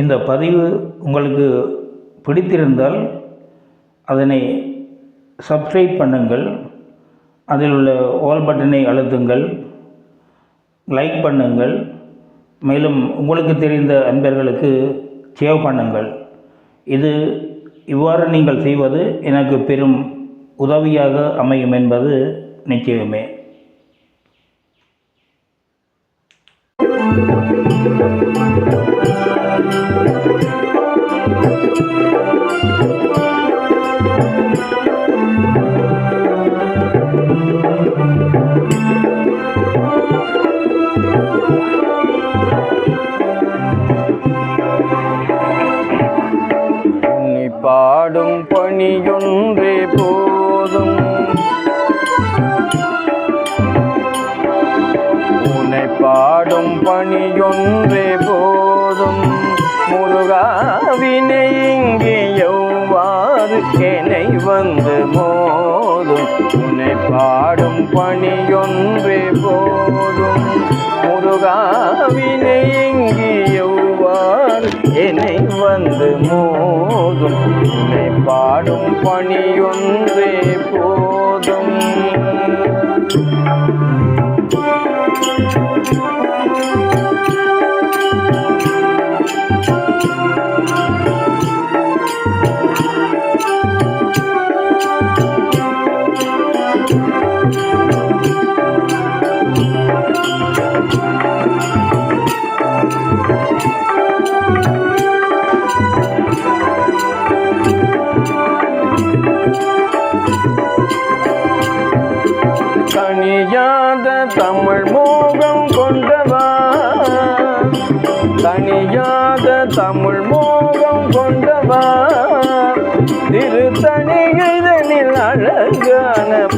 இந்த பதிவு உங்களுக்கு பிடித்திருந்தால் அதனை சப்ஸ்கிரைப் பண்ணுங்கள். அதில் உள்ள ஆல் பட்டனை அழுத்துங்கள். லைக் பண்ணுங்கள். மேலும் உங்களுக்கு தெரிந்த அன்பர்களுக்கு சேவ் பண்ணுங்கள். இது இவ்வாறு நீங்கள் செய்வது எனக்கு பெரும் உதவியாக அமையும் என்பது நிச்சயமே. உன்னை பாடும் பணியொன்றே போதும். முருகாவினை இங்கே எவ்வாறு என்னை வந்து மோதும்? உன்னை பாடும் பணியொன்றே போதும். முருகாவினை இங்கே எவ்வாறு என்னை வந்து மோதும்? உன்னை பாடும் பணியொன்றே போதும். Thank you. தனியாத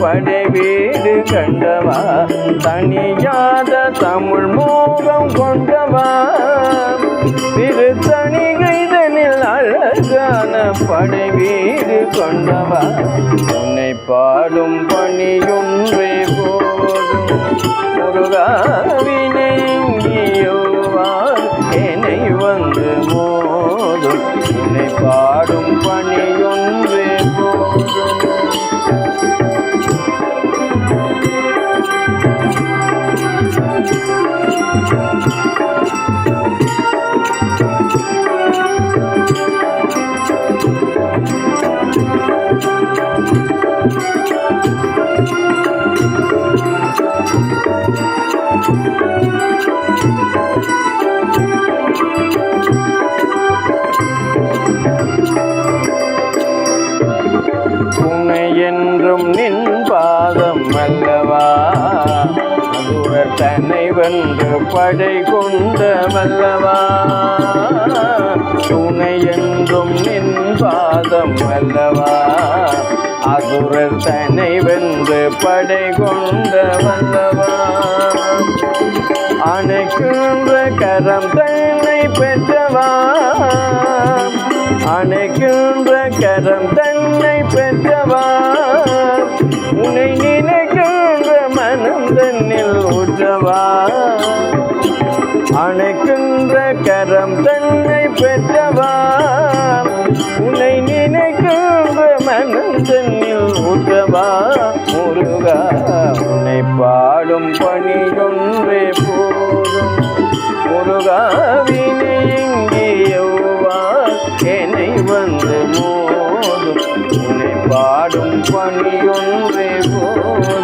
படை வீடு கண்டவா? தனியாத தமிழ் மோகம் கொண்டவா? திருத்தணிகளில் அழகான படை வீடு கொண்டவா? உன்னை பாடும் பணியொன்றே போதும். முருகாவினை துணை கண்டு படை கொண்ட வல்லவா துணை என்றும் நின் பாதம் வல்லவா அதுரர் தன்னை வென்று படை கொண்ட வல்லவா அணைக்கின்ற கரம் தன்னை பெற்றவா? அணைக்கின்ற கரம் தன்னை பெற்றவா? பெற்றவா? அணைக்கின்ற கரம் தன்னை பெற்றவா? உன்னை நினைக்கின்ற மனம் தன்னில் ஊற்றவா? முருகா உன்னை பாடும் பணியொன்றே போதும். முருகாவினை இங்கே என்னை வந்து மோதும். உன்னை பாடும் பணியொன்றே போதும்.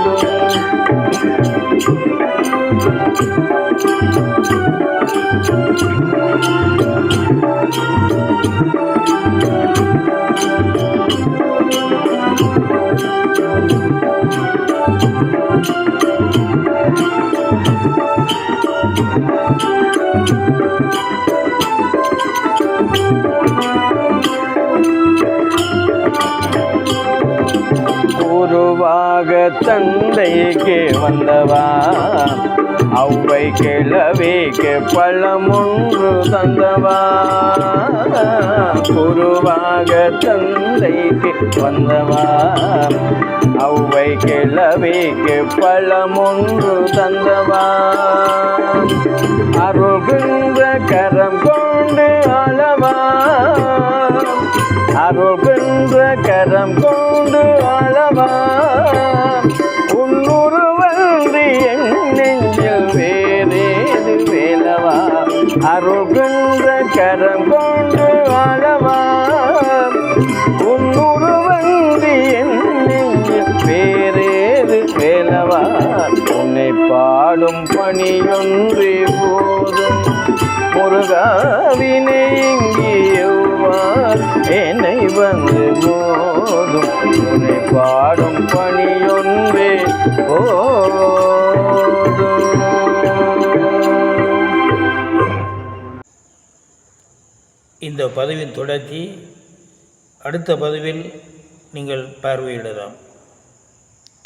தந்தைக்கு வந்தவா? அவ்வை கிழவிக்கு பழம் ஒன்று தந்தவா? குருவாக தந்தைக்கு வந்தவா? அவ்வை கிழவிக்கு பழம் ஒன்று தந்தவா? அருள்கின்ற கரம் கொண்டு அளவா? அருள்கின்ற கரம் கொண்டு உன்னுருவன்றி என் நெஞ்சில் வேறேது வேலவா அருள்கின்ற கரம் கொண்டு அளவா உன்னுருவன்றி என் நெஞ்சில் வேறேது வேலவா உன்னை பாடும் பணியொன்றே போதும். முருகாவினை இங்கியவார் என்னை வந்து போதும் உன்னை பாடும் பணியொன்றே போதும். இந்த பதிவின் தொடர்ச்சி அடுத்த பதிவில் நீங்கள் பார்வையிடலாம்.